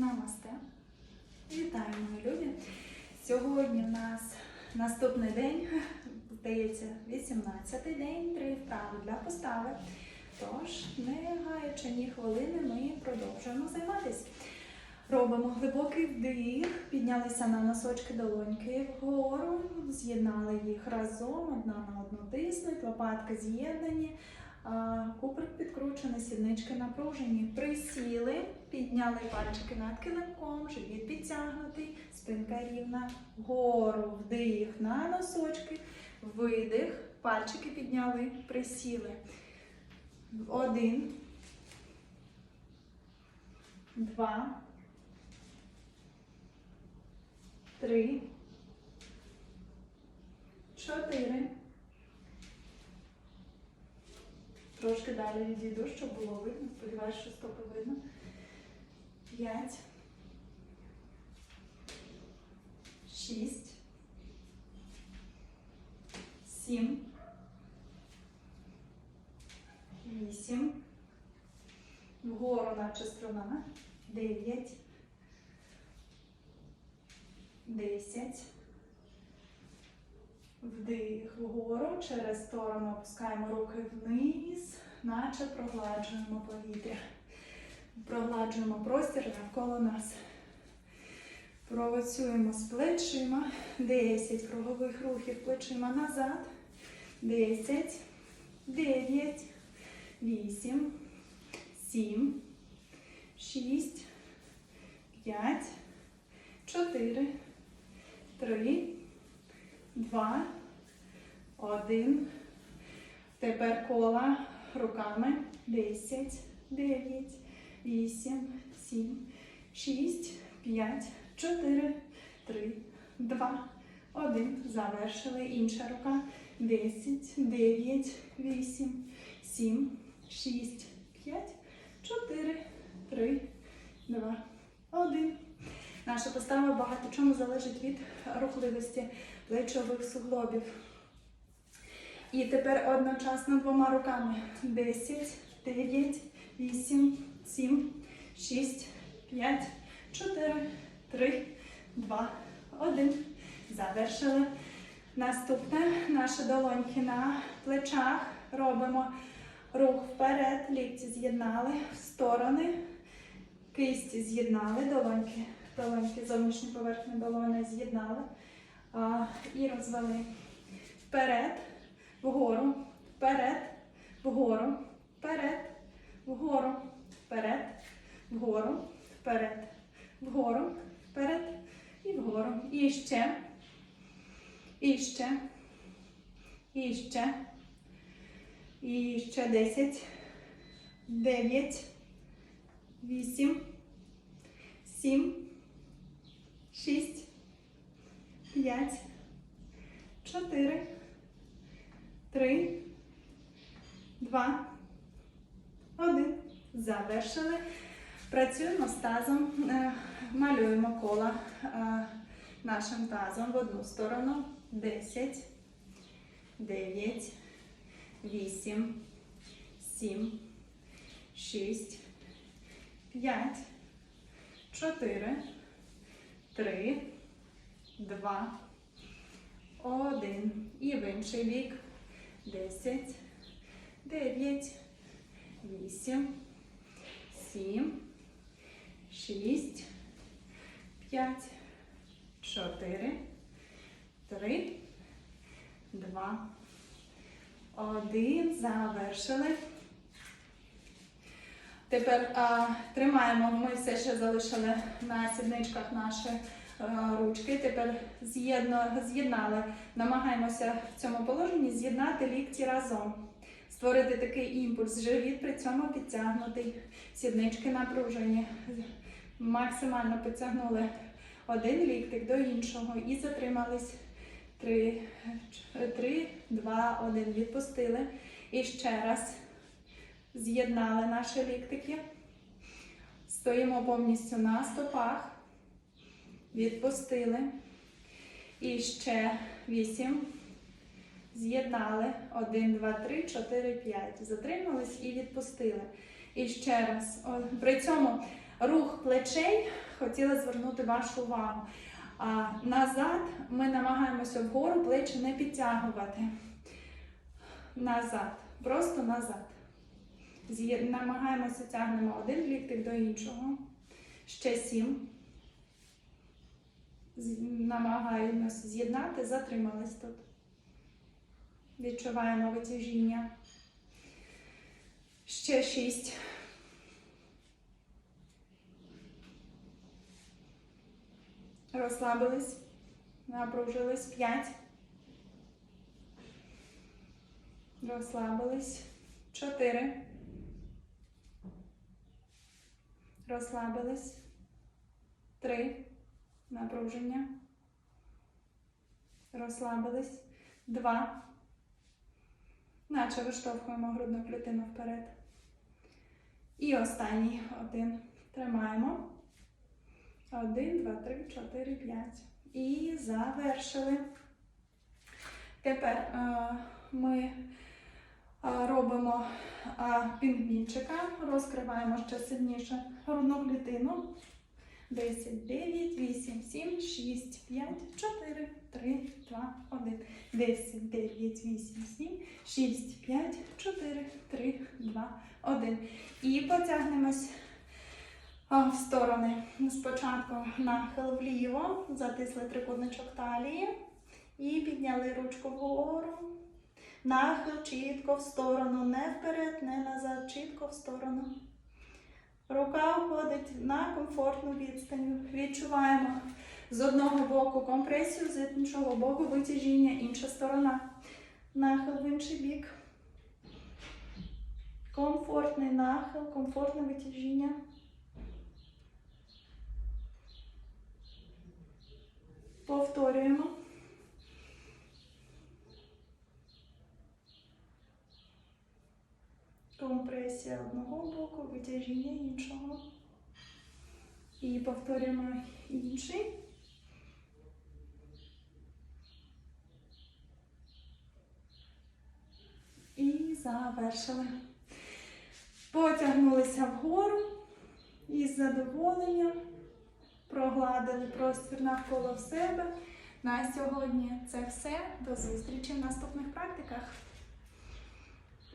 Намасте. Вітаю, мої любі. Сьогодні в нас наступний день, здається, 18-й день, три вправи для постави. Тож, не гаючи ні хвилини, ми продовжуємо займатися. Робимо глибокий вдих, піднялися на носочки долоньки вгору, з'єднали їх разом, одна на одну тиснуть, лопатки з'єднані. Куприк підкручений, сіднички напружені. Присіли, підняли пальчики над килимком, живіт підтягнутий, спинка рівна. Вгору вдих на носочки, видих, пальчики підняли, присіли. Один. Два. Три. Чотири. Трошки далі відійду, щоб було видно. Сподіваюсь, що стопи видно. П'ять. Шість. Сім. Вісім. Вгору наче струна. Дев'ять. Десять. Вдих вгору, через сторону опускаємо руки вниз, наче прогладжуємо повітря. Прогладжуємо простір навколо нас. Провоцюємо з плечима. 10 кругових рухів плечима назад. 10, 9, 8, 7, 6, 5, 4, 3, Два, один. Тепер кола руками. Десять, дев'ять, вісім, сім, шість, п'ять, чотири, три, два, один. Завершили. Інша рука. Десять, дев'ять, вісім, сім, шість, п'ять, чотири, три, два, один. Наша постава багато чому залежить від рухливості плечових суглобів. І тепер одночасно двома руками. 10, 9, 8, 7, 6, 5, 4, 3, 2, 1. Завершили. Наступне наші долоньки на плечах. Робимо рух вперед, лікті з'єднали в сторони, кисті з'єднали, долоньки, долоньки, зовнішні поверхні долони з'єднали. І розвели вперед, вгору, вперед, вгору, вперед, вгору, вперед, вгору, вперед, вгору, вперед і вгору. І ще, і ще, і ще, і ще 10, 9, 8, 7, 6, П'ять, чотири, три, два, один. Завершили. Працюємо з тазом, Е, малюємо кола е, нашим тазом в одну сторону. Десять, дев'ять, вісім, сім, шість, п'ять, чотири, три. Два, один. І в інший бік. Десять, дев'ять, вісім, сім, шість, п'ять, чотири, три, два, один. Завершили. Тепер а, тримаємо, ми все ще залишили на сідничках наші е, ручки. Тепер з'єднали. Намагаємося в цьому положенні з'єднати лікті разом. Створити такий імпульс. Живіт при цьому підтягнутий. Сіднички напружені. Максимально підтягнули один ліктик до іншого і затримались. Три, два, один. Відпустили. І ще раз з'єднали наші ліктики. Стоїмо повністю на стопах. Відпустили. І ще вісім. З'єднали. Один, два, три, чотири, п'ять. Затримались і відпустили. І ще раз. При цьому рух плечей хотіла звернути вашу увагу. А назад ми намагаємося вгору плечі не підтягувати. Назад. Просто назад. Намагаємося тягнемо один ліктик до іншого. Ще сім. Намагаємося з'єднати, затримались тут. Відчуваємо витяжіння. Ще шість. Розслабились. Напружились. П'ять. Розслабились. Чотири. Розслабились. Три. Напруження. Розслабились. Два. Наче виштовхуємо грудну клітину вперед. І останній один. Тримаємо. Один, два, три, чотири, п'ять. І завершили. Тепер е, ми е, робимо е, пінгвінчика, розкриваємо ще сильніше грудну клітину. 10, 9, 8, 7, 6, 5, 4, 3, 2, 1. 10, 9, 8, 7, 6, 5, 4, 3, 2, 1. І потягнемось в сторони. Спочатку нахил вліво, затисли трикутничок талії і підняли ручку вгору. Нахил чітко в сторону, не вперед, не назад, чітко в сторону. Рука входить на комфортну відстань. Відчуваємо з одного боку компресію, з іншого боку витяжіння, інша сторона. Нахил в інший бік. Комфортний нахил, комфортне витяжіння. Повторюємо. Компресія одного боку, витяжіння іншого. І повторюємо інший. І завершили. Потягнулися вгору і з задоволенням прогладили простір навколо себе. На сьогодні це все. До зустрічі в наступних практиках.